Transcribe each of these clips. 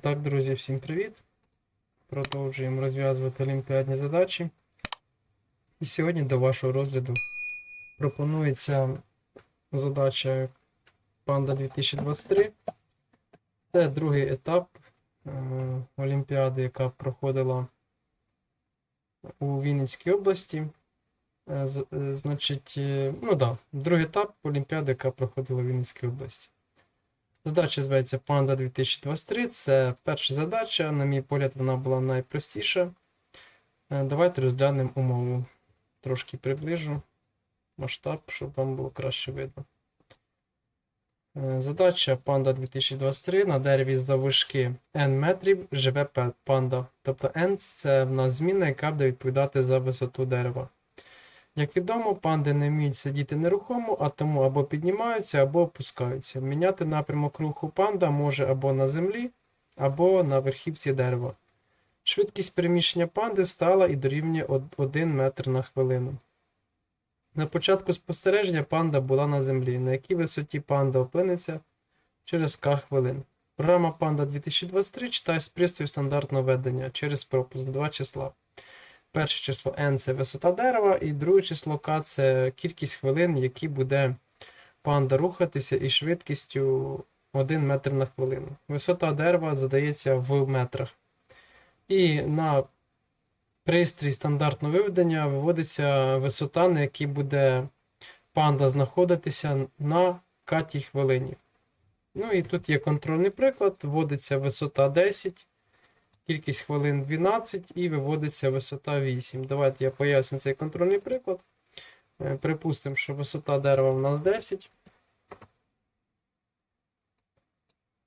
Так, друзі, всім привіт! Продовжуємо розв'язувати олімпіадні задачі. І сьогодні до вашого розгляду пропонується задача Panda 2023. Це другий етап е, Олімпіади, яка проходила у Вінницькій області. Е, е, Значить, ну да, другий етап Олімпіади, яка проходила у Вінницькій області. Задача зветься Panda 2023. Це перша задача. На мій погляд, вона була найпростіша. Е, Давайте розглянемо умову. Трошки приближу масштаб, щоб вам було краще видно. Е, Задача Panda 2023 на дереві заввишки n метрів живе панда. Тобто n це в нас зміна, яка буде відповідати за висоту дерева. Як відомо, панди не вміють сидіти нерухомо, а тому або піднімаються, або опускаються. Міняти напрямок руху панда може або на землі, або на верхівці дерева. Швидкість переміщення панди стала і дорівнює 1 метр на хвилину. На початку спостереження панда була на землі, на якій висоті панда опиниться через К хвилин. Програма Panda 2023 читає з пристрою стандартного ведення через пропуск два числа. Перше число n це висота дерева, і друге число k це кількість хвилин, які буде панда рухатися із швидкістю 1 метр на хвилину. Висота дерева задається в метрах. І на пристрій стандартного виведення виводиться висота, на якій буде панда знаходитися на катій хвилині. Ну і тут є контрольний приклад, вводиться висота 10. Кількість хвилин 12 і виводиться висота 8. Давайте я поясню цей контрольний приклад. Е, Припустимо, що висота дерева у нас 10.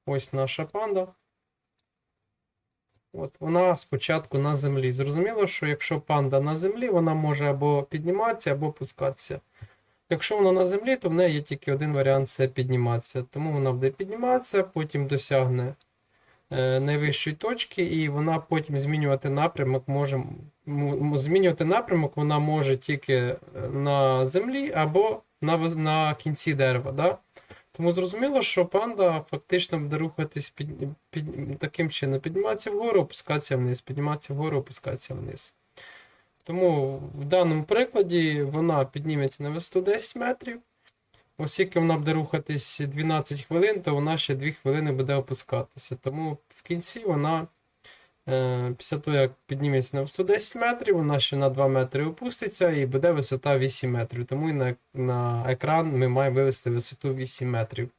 Ось наша панда. От Вона спочатку на землі. Зрозуміло, що якщо панда на землі, вона може або підніматися, або опускатися. Якщо вона на землі, то в неї є тільки один варіант це підніматися. Тому вона буде підніматися, потім досягне найвищої точки, і вона потім змінювати напрямок може. Змінювати напрямок вона може тільки е, на землі або на, на кінці дерева. Да? Тому зрозуміло, що панда фактично буде рухатись під, під, таким чином: підніматися вгору, опускатися вниз, підніматися вгору, опускатися вниз. Тому в даному прикладі вона підніметься на висоту 10 метрів. Оскільки вона буде рухатись 12 хвилин, то вона ще 2 хвилини буде опускатися. Тому в кінці вона, е, після того, як підніметься на висоту 10 метрів, вона ще на 2 метри опуститься і буде висота 8 метрів. Тому і на, на екран ми маємо вивести висоту 8 метрів.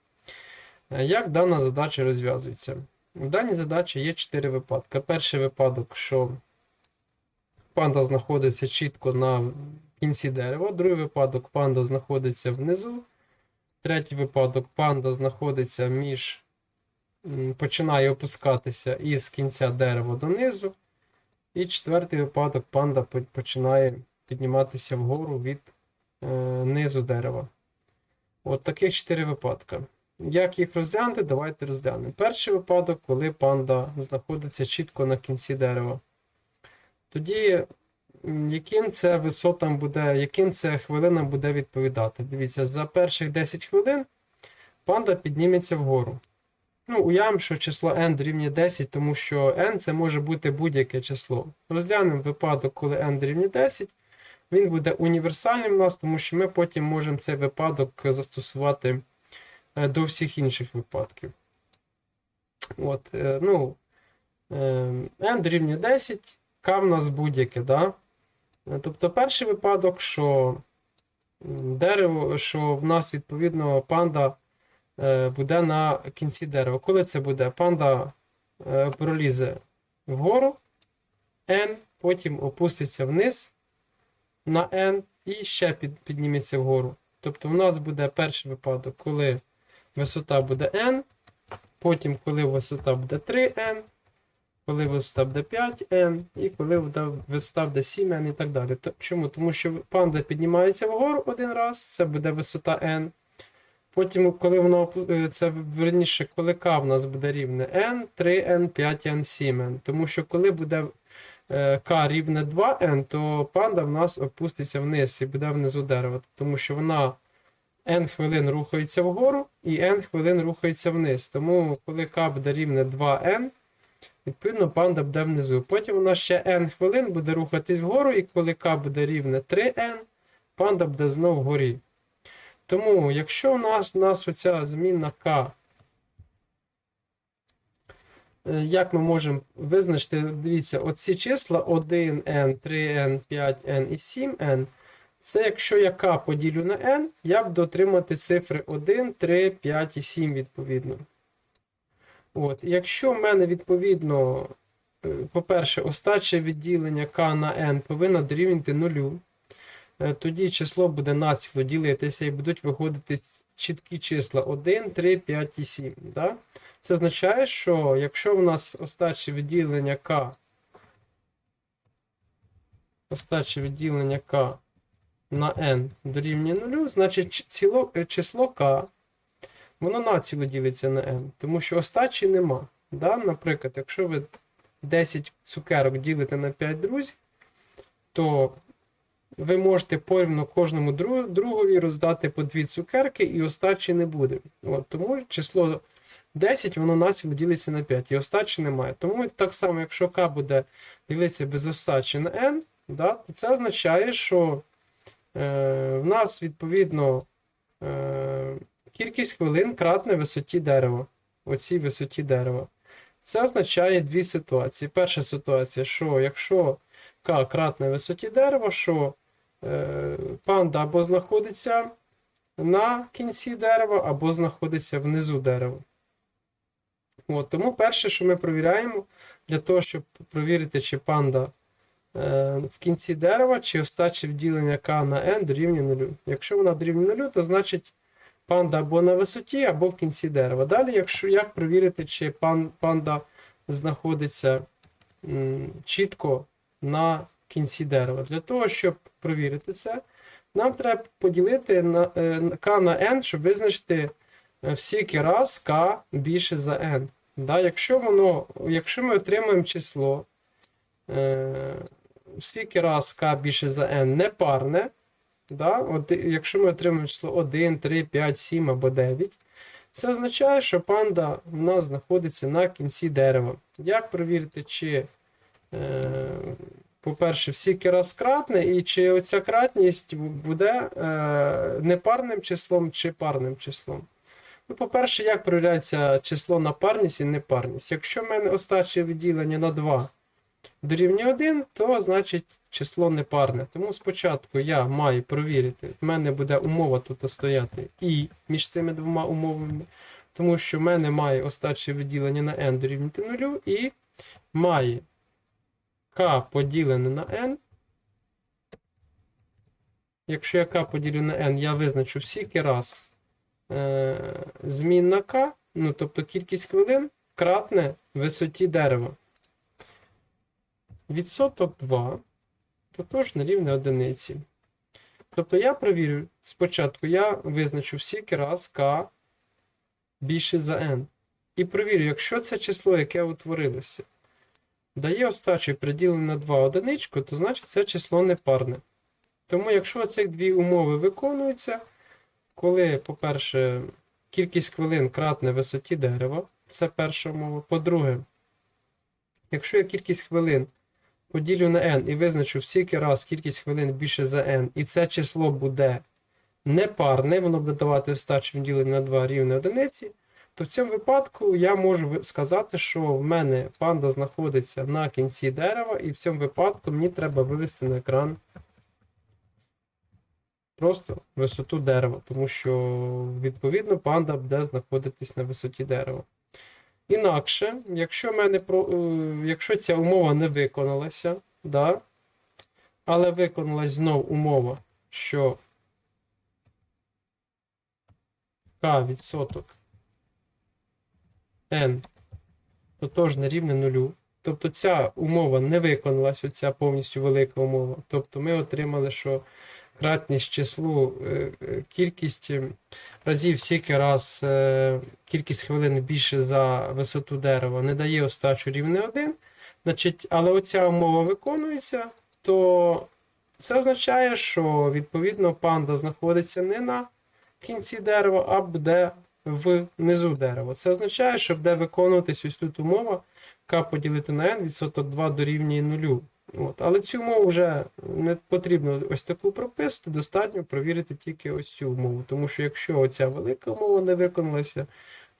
Е, Як дана задача розв'язується? В даній задачі є 4 випадки. Перший випадок, що панда знаходиться чітко на кінці дерева. Другий випадок панда знаходиться внизу. Третій випадок панда знаходиться між. починає опускатися із кінця дерева донизу. І четвертий випадок панда починає підніматися вгору від е, низу дерева. От таких чотири випадки. Як їх розглянути, давайте розглянемо. Перший випадок, коли панда знаходиться чітко на кінці дерева. Тоді яким це висотам буде, яким це хвилинам буде відповідати? Дивіться, за перших 10 хвилин панда підніметься вгору. Ну, уявимо, що число n дорівнює 10, тому що n це може бути будь-яке число. Розглянемо випадок, коли n дорівнює 10. Він буде універсальним у нас, тому що ми потім можемо цей випадок застосувати е, до всіх інших випадків. От, е, ну, е, n дорівнює 10, k в нас будь-яке, да? Тобто перший випадок, що дерево, що в нас відповідно панда е, буде на кінці дерева. Коли це буде? Панда е, пролізе вгору n, потім опуститься вниз на n і ще під, підніметься вгору. Тобто в нас буде перший випадок, коли висота буде n, потім коли висота буде 3n, коли висота буде 5n, і коли висота буде 7n і так далі. Чому? Тому що панда піднімається вгору один раз, це буде висота n. Потім, коли воно е, це верніше, коли k в нас буде рівне n, 3n, 5n, 7n. Тому що коли буде е, k рівне 2n, то панда в нас опуститься вниз і буде внизу дерева. Тому що вона n хвилин рухається вгору і n хвилин рухається вниз. Тому, коли k буде рівне 2n, Відповідно, панда буде внизу. Потім у нас ще n хвилин буде рухатись вгору, і коли k буде рівне 3n, панда буде знову вгорі. Тому, якщо у нас, у нас оця змінна k, е, як ми можемо визначити, дивіться, оці числа 1n, 3n, 5n і 7n, це якщо я k поділю на n, я буду отримати цифри 1, 3, 5 і 7 відповідно. От. Якщо в мене відповідно, е, по-перше, остаче відділення k на n повинно дорівнювати нулю, е, тоді число буде націло ділитися і будуть виходити чіткі числа 1, 3, 5 і 7. Да? Це означає, що якщо в нас остаче відділення k, остаче відділення k на n дорівнює нулю, значить е, число k воно націло ділиться на n, тому що остачі нема. Да? Наприклад, якщо ви 10 цукерок ділите на 5 друзів, то ви можете порівно кожному другові роздати по 2 цукерки, і остачі не буде. От, тому число 10 воно націло ділиться на 5, і остачі немає. Тому так само, якщо k буде ділитися без остачі на n, да, то це означає, що е, в нас відповідно. Е, Кількість хвилин кратне висоті дерева. Оцій висоті дерева. Це означає дві ситуації. Перша ситуація, що якщо К кратне висоті дерева, що е, панда або знаходиться на кінці дерева, або знаходиться внизу дерева. От, тому перше, що ми провіряємо, для того, щоб провірити, чи панда е, в кінці дерева, чи остаче відділення К на N дорівнює нулю. Якщо вона дорівнює нулю, то значить панда або на висоті, або в кінці дерева. Далі, якщо як провірити, чи пан, панда знаходиться м, чітко на кінці дерева. Для того, щоб провірити це, нам треба поділити на, е, k на n, щоб визначити е, в раз k більше за n. Да, якщо, воно, якщо ми отримаємо число, е, в скільки раз k більше за n непарне, Да? От, якщо ми отримаємо число 1, 3, 5, 7 або 9, це означає, що панда в нас знаходиться на кінці дерева. Як перевірити, чи, е, по-перше, всі раз кратне, і чи оця кратність буде е, непарним числом чи парним числом? Ну, по-перше, як перевіряється число на парність і непарність? Якщо в мене остаче відділення на 2 дорівнює 1, то значить число непарне. Тому спочатку я маю провірити, в мене буде умова тут стояти і між цими двома умовами, тому що в мене має остаче відділення на n дорівнювати 0, і має k поділене на n. Якщо я k поділю на n, я визначу всіки раз е, змінна k, ну тобто кількість хвилин кратне висоті дерева. Відсоток 2 тотожне рівне одиниці. Тобто я провірю, спочатку я визначу всіки раз k більше за n. І провірю, якщо це число, яке утворилося, дає остачу приділене на 2 одиничку, то значить це число непарне. Тому, якщо ці дві умови виконуються, коли, по-перше, кількість хвилин кратне висоті дерева, це перша умова. По-друге, якщо я кількість хвилин поділю на n і визначу всіки раз кількість хвилин більше за n, і це число буде непарне, воно буде давати остачу ділення на 2 рівне одиниці, то в цьому випадку я можу сказати, що в мене панда знаходиться на кінці дерева, і в цьому випадку мені треба вивести на екран просто висоту дерева, тому що, відповідно, панда буде знаходитись на висоті дерева. Інакше, якщо, мене про, е, якщо ця умова не виконалася, да, але виконалась знов умова, що k відсоток n тотожне рівне нулю. Тобто ця умова не виконалась, оця повністю велика умова. Тобто ми отримали, що кратність числу, е, е, кількість е, разів скільки раз е, кількість хвилин більше за висоту дерева не дає остачу рівне 1. Значить, але оця умова виконується, то це означає, що відповідно панда знаходиться не на кінці дерева, а буде внизу дерева. Це означає, що буде виконуватись ось тут умова k поділити на n відсоток 2 дорівнює 0. От. Але цю умову вже не потрібно ось таку прописати, достатньо провірити тільки ось цю умову. Тому що якщо оця велика умова не виконалася,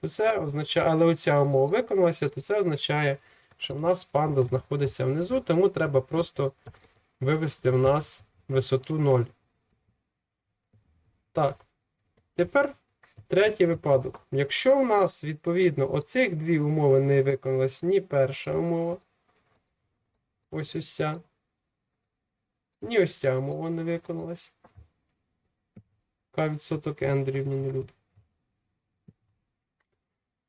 то це означає, але оця умова виконалася, то це означає, що в нас панда знаходиться внизу, тому треба просто вивести в нас висоту 0. Так. Тепер третій випадок. Якщо в нас, відповідно, оцих дві умови не виконалась ні перша умова, ось ось ця, ні ось ця умова не виконалась. К відсоток n дорівнює 0.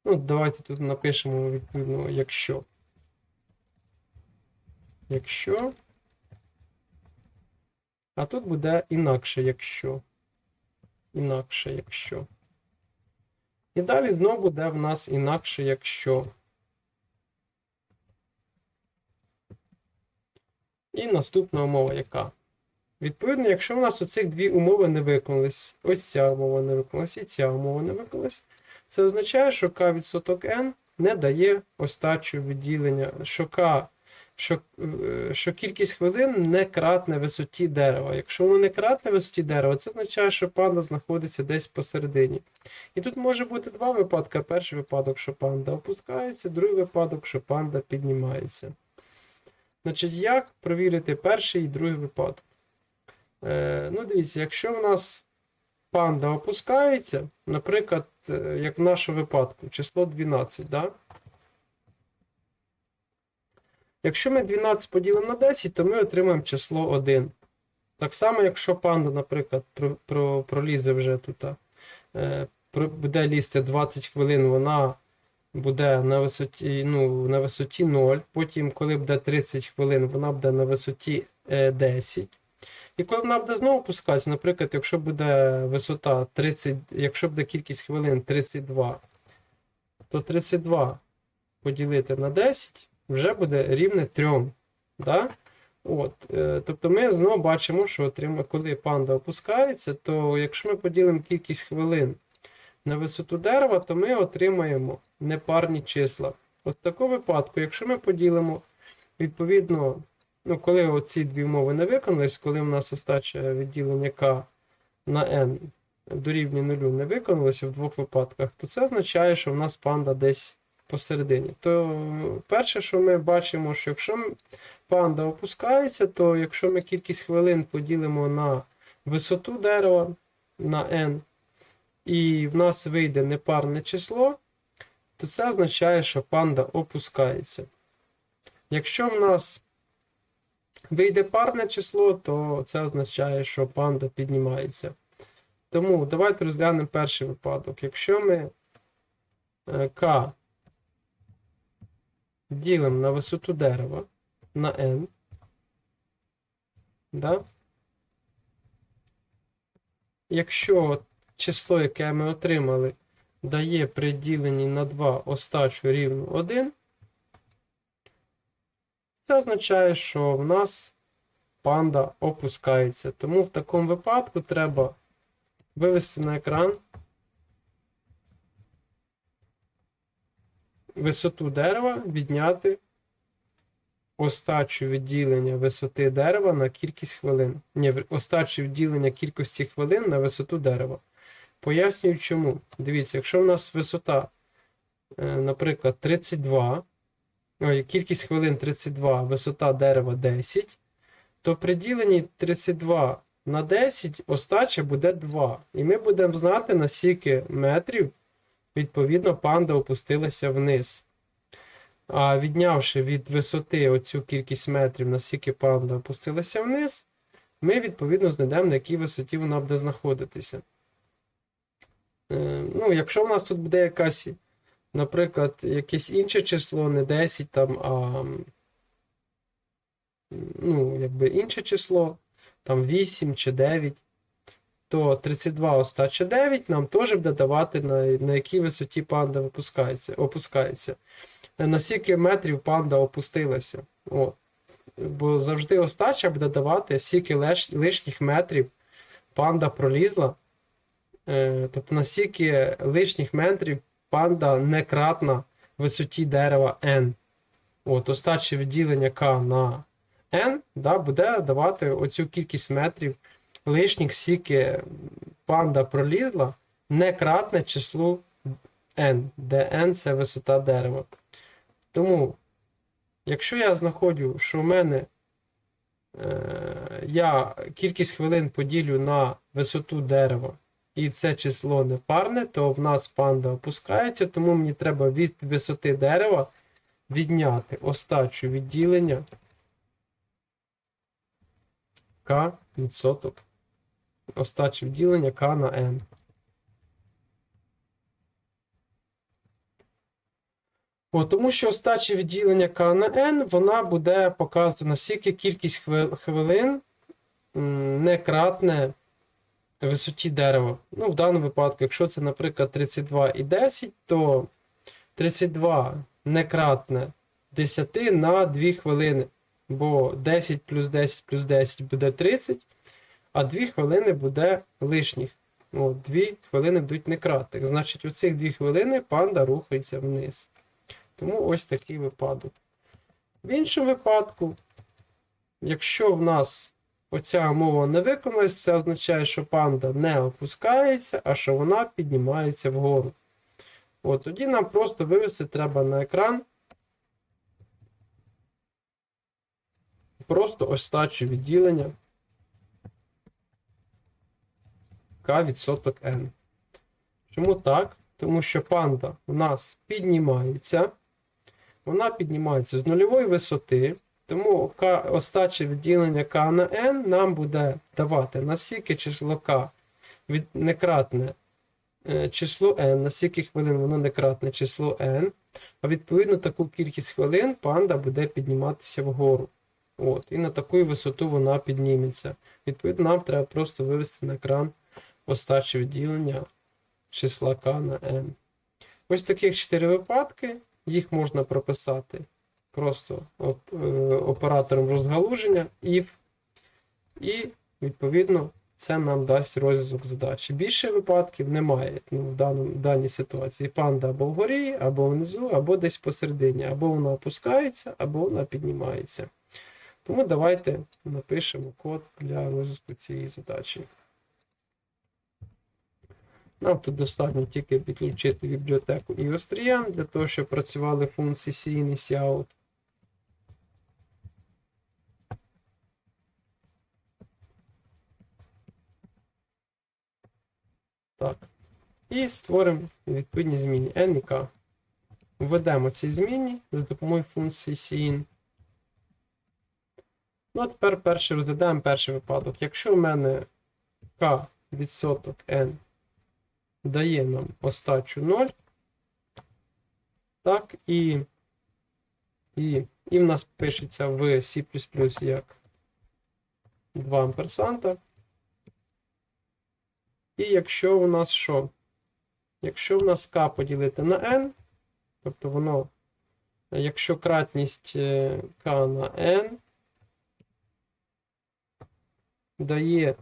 Ну, давайте тут напишемо відповідно, якщо. Якщо. А тут буде інакше, якщо. Інакше, якщо. І далі знову буде в нас інакше, якщо. І наступна умова яка? Відповідно, якщо в нас оцих дві умови не виконались, ось ця умова не виконалась і ця умова не виконалась, це означає, що k відсоток n не дає остачу відділення, що k, що, е, що кількість хвилин не кратне висоті дерева. Якщо воно не кратне висоті дерева, це означає, що панда знаходиться десь посередині. І тут може бути два випадки. Перший випадок, що панда опускається, другий випадок, що панда піднімається. Значить, як провірити перший і другий випадок? Е, ну, дивіться, якщо в нас панда опускається, наприклад, е, як в нашому випадку, число 12, да? Якщо ми 12 поділимо на 10, то ми отримаємо число 1. Так само, якщо панда, наприклад, про, про, пролізе вже тут, е, буде лізти 20 хвилин, вона буде на висоті, ну, на висоті 0. Потім, коли буде 30 хвилин, вона буде на висоті е, 10. І коли вона буде знову опускатися, наприклад, якщо буде висота 30, якщо буде кількість хвилин 32, то 32 поділити на 10 вже буде рівне 3. Да? От, е, тобто ми знову бачимо, що коли панда опускається, то якщо ми поділимо кількість хвилин на висоту дерева, то ми отримаємо непарні числа. От в такому випадку, якщо ми поділимо, відповідно, ну, коли оці дві умови не виконались, коли в нас остача відділення k на n дорівнює нулю не виконалося в двох випадках, то це означає, що в нас панда десь посередині. То перше, що ми бачимо, що якщо панда опускається, то якщо ми кількість хвилин поділимо на висоту дерева на n, і в нас вийде непарне число, то це означає, що панда опускається. Якщо в нас вийде парне число, то це означає, що панда піднімається. Тому давайте розглянемо перший випадок. Якщо ми е, k ділимо на висоту дерева на n, да? якщо число, яке ми отримали, дає при діленні на 2 остачу рівну 1, це означає, що в нас панда опускається. Тому в такому випадку треба вивести на екран висоту дерева, відняти остачу відділення висоти дерева на кількість хвилин. Ні, остачу відділення кількості хвилин на висоту дерева. Пояснюю чому. Дивіться, якщо в нас висота, е, наприклад, 32, ой, кількість хвилин 32, висота дерева 10, то при діленні 32 на 10 остача буде 2. І ми будемо знати, на скільки метрів, відповідно, панда опустилася вниз. А віднявши від висоти оцю кількість метрів, на скільки панда опустилася вниз, ми відповідно знайдемо, на якій висоті вона буде знаходитися. Е, Ну, якщо в нас тут буде якась, наприклад, якесь інше число, не 10 там, а ну, якби інше число, там 8 чи 9, то 32 остача 9 нам теж буде давати, на, на якій висоті панда випускається, опускається. Е, На скільки метрів панда опустилася. От. Бо завжди остача буде давати, скільки лиш, лишніх метрів панда пролізла тобто наскільки лишніх метрів панда не кратна висоті дерева n. От, остаче відділення k на n да, буде давати оцю кількість метрів лишніх, скільки панда пролізла, не кратне числу n, де n це висота дерева. Тому, якщо я знаходжу, що в мене е, я кількість хвилин поділю на висоту дерева, і це число не парне, то в нас панда опускається, тому мені треба від висоти дерева відняти остачу відділення k відсоток. Остачі відділення k на n. О, тому що остачі відділення k на n, вона буде показана скільки кількість хвилин не кратне висоті дерева. Ну, в даному випадку, якщо це, наприклад, 32 і 10, то 32 не кратне 10 на 2 хвилини. Бо 10 плюс 10 плюс 10 буде 30, а 2 хвилини буде лишніх. О, 2 хвилини будуть некратних. Значить, у цих 2 хвилини панда рухається вниз. Тому ось такий випадок. В іншому випадку, якщо в нас оця умова не виконалась, це означає, що панда не опускається, а що вона піднімається вгору. От, тоді нам просто вивести треба на екран просто остачу відділення К відсоток N. Чому так? Тому що панда у нас піднімається. Вона піднімається з нульової висоти. Тому К, остаче відділення К на N нам буде давати наскільки число К від некратне е, число n, на скільки хвилин воно некратне число n, а відповідно таку кількість хвилин панда буде підніматися вгору. От, і на таку висоту вона підніметься. Відповідно, нам треба просто вивести на екран остаче відділення числа k на n. Ось таких 4 випадки. Їх можна прописати просто е, оператором розгалуження if. І, відповідно, це нам дасть розв'язок задачі. Більше випадків немає ну, в, даному, даній ситуації. Панда або вгорі, або внизу, або десь посередині. Або вона опускається, або вона піднімається. Тому давайте напишемо код для розв'язку цієї задачі. Нам тут достатньо тільки підключити бібліотеку EOSTream для того, щоб працювали функції SIN і SIOUT. Так. І створимо відповідні зміни N і K. Введемо ці зміни за допомогою функції SIN. Ну, а тепер перший розглядаємо перший випадок. Якщо в мене K відсоток N дає нам остачу 0, так, і, і, і в нас пишеться в C як 2 амперсанта. І якщо у нас що? Якщо в нас k поділити на n, тобто воно, якщо кратність е, k на n дає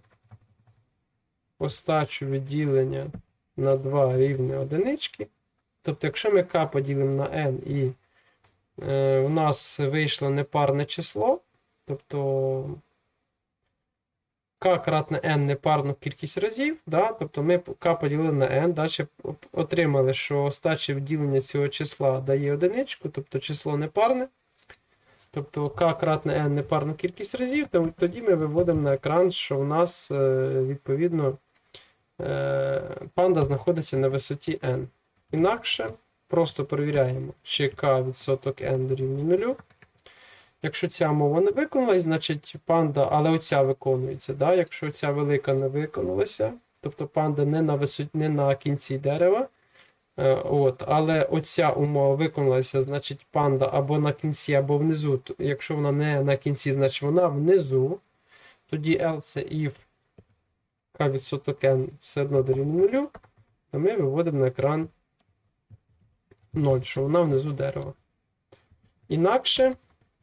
остачу відділення на 2 рівне одинички, тобто, якщо ми k поділимо на n і е, у нас вийшло непарне число, тобто k кратне n непарну кількість разів, да? тобто ми k поділили на n, далі отримали, що остаче відділення цього числа дає одиничку, тобто число непарне. Тобто k кратне n непарну кількість разів, то тоді ми виводимо на екран, що в нас е, відповідно е, панда знаходиться на висоті n. Інакше просто перевіряємо, чи k відсоток n дорівнює 0. Якщо ця мова не виконалась, значить панда, але оця виконується. Да? Якщо ця велика не виконалася, тобто панда не на висоті, не на кінці дерева. Е, От, але оця умова виконалася, значить панда або на кінці, або внизу. Якщо вона не на кінці, значить вона внизу. Тоді else if k відсоток n все одно дорівнює 0, то ми виводимо на екран 0, що вона внизу дерева. Інакше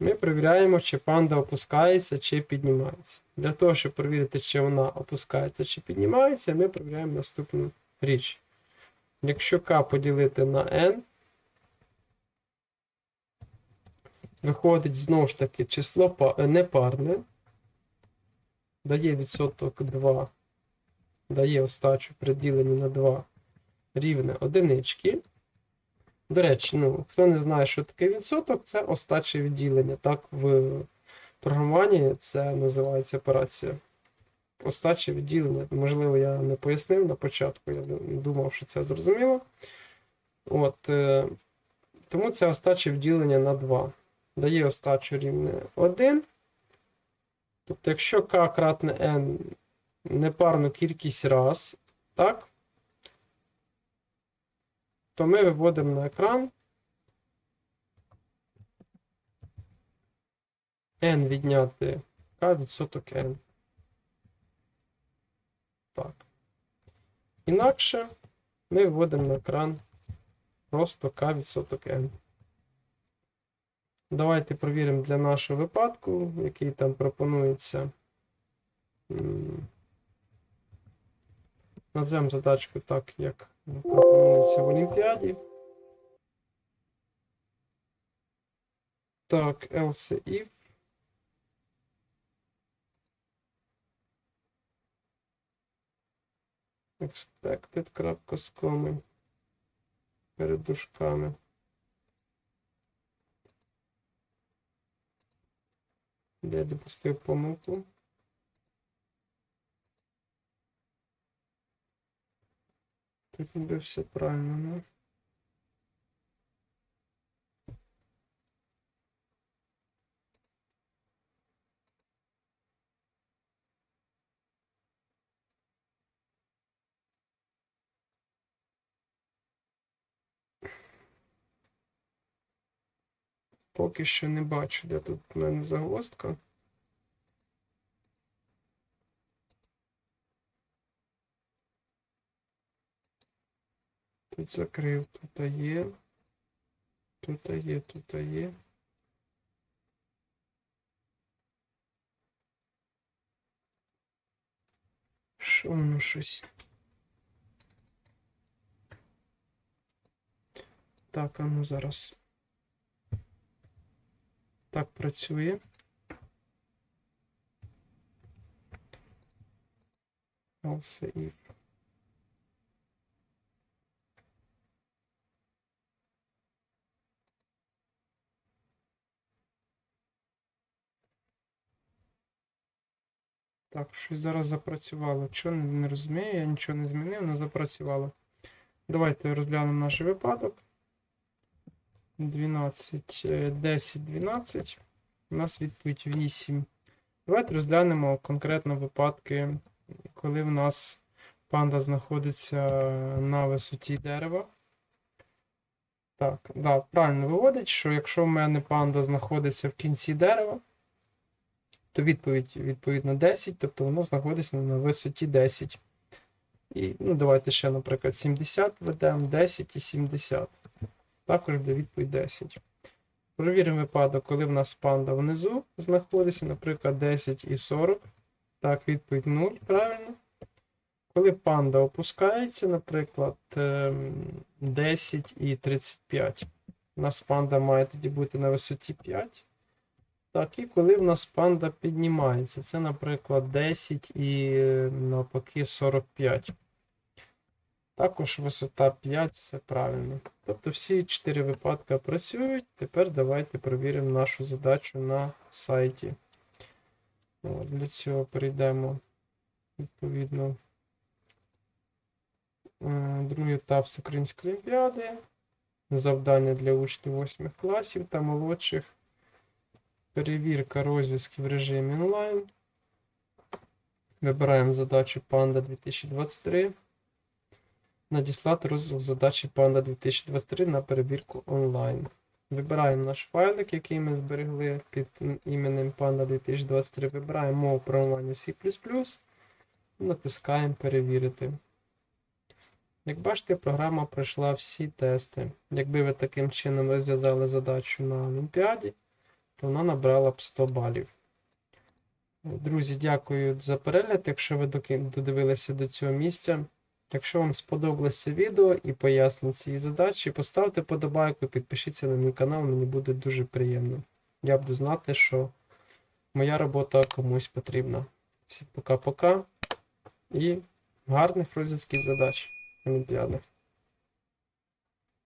ми перевіряємо, чи панда опускається, чи піднімається. Для того, щоб перевірити, чи вона опускається чи піднімається, ми перевіряємо наступну річ. Якщо k поділити на n, виходить знову ж таки число непарне, дає відсоток 2, дає остачу при діленні на 2 рівне одинички. До речі, ну, хто не знає, що таке відсоток, це остаче відділення. Так, в програмуванні це називається операція. Остаче відділення. Можливо, я не пояснив на початку, я думав, що це зрозуміло. От, е, тому це остаче відділення на 2. Дає остачу рівне 1. Тобто, якщо k кратне n непарну кількість раз, так, то ми виводимо на екран n відняти k відсоток n. Так. Інакше ми виводимо на екран просто k відсоток n. Давайте провіримо для нашого випадку, який там пропонується. Назвемо задачку так, як пропонується в Олімпіаді. Так, else if. Expected. Перед дужками. Де я допустив помилку. Тут ніби все правильно, ну. Поки що не бачу, де тут в мене загвоздка. Тут закрив, тут є. Тут є, тут є. Що воно щось? Так, а ну зараз. Так працює. Else if. Так, щось зараз запрацювало. Чого не, розумію, я нічого не змінив, але запрацювало. Давайте розглянемо наш випадок. 12, е, 10, 12. У нас відповідь 8. Давайте розглянемо конкретно випадки, коли в нас панда знаходиться на висоті дерева. Так, да, правильно виводить, що якщо в мене панда знаходиться в кінці дерева, то відповідь відповідно 10, тобто воно знаходиться на висоті 10. І, ну, давайте ще, наприклад, 70 ведемо, 10 і 70. Також буде відповідь 10. Провіримо випадок, коли в нас панда внизу знаходиться, наприклад, 10 і 40. Так, відповідь 0, правильно. Коли панда опускається, наприклад, ем, 10 і 35. У нас панда має тоді бути на висоті 5. Так, і коли в нас панда піднімається, це, наприклад, 10 і е, навпаки 45. Також висота 5, все правильно. Тобто всі 4 випадки працюють. Тепер давайте перевіримо нашу задачу на сайті. От, для цього перейдемо відповідно. е, Другий етап Всеукраїнської олімпіади. Завдання для учнів 8 класів та молодших. Перевірка розв'язків в режимі онлайн. Вибираємо задачу Panda 2023. Надіслати розвиток задачі Panda 2023 на перевірку онлайн. Вибираємо наш файлик, який ми зберегли під іменем Panda 2023. Вибираємо мову програмування C. Натискаємо Перевірити. Як бачите, програма пройшла всі тести. Якби ви таким чином розв'язали задачу на Олімпіаді, то вона набрала б 100 балів. Друзі, дякую за перегляд. Якщо ви додивилися до цього місця, Якщо вам сподобалось це відео і пояснення цієї задачі, поставте подобайку, підпишіться на мій канал, мені буде дуже приємно. Я буду знати, що моя робота комусь потрібна. Всім пока-пока і гарних розв'язків задач олімпіадних.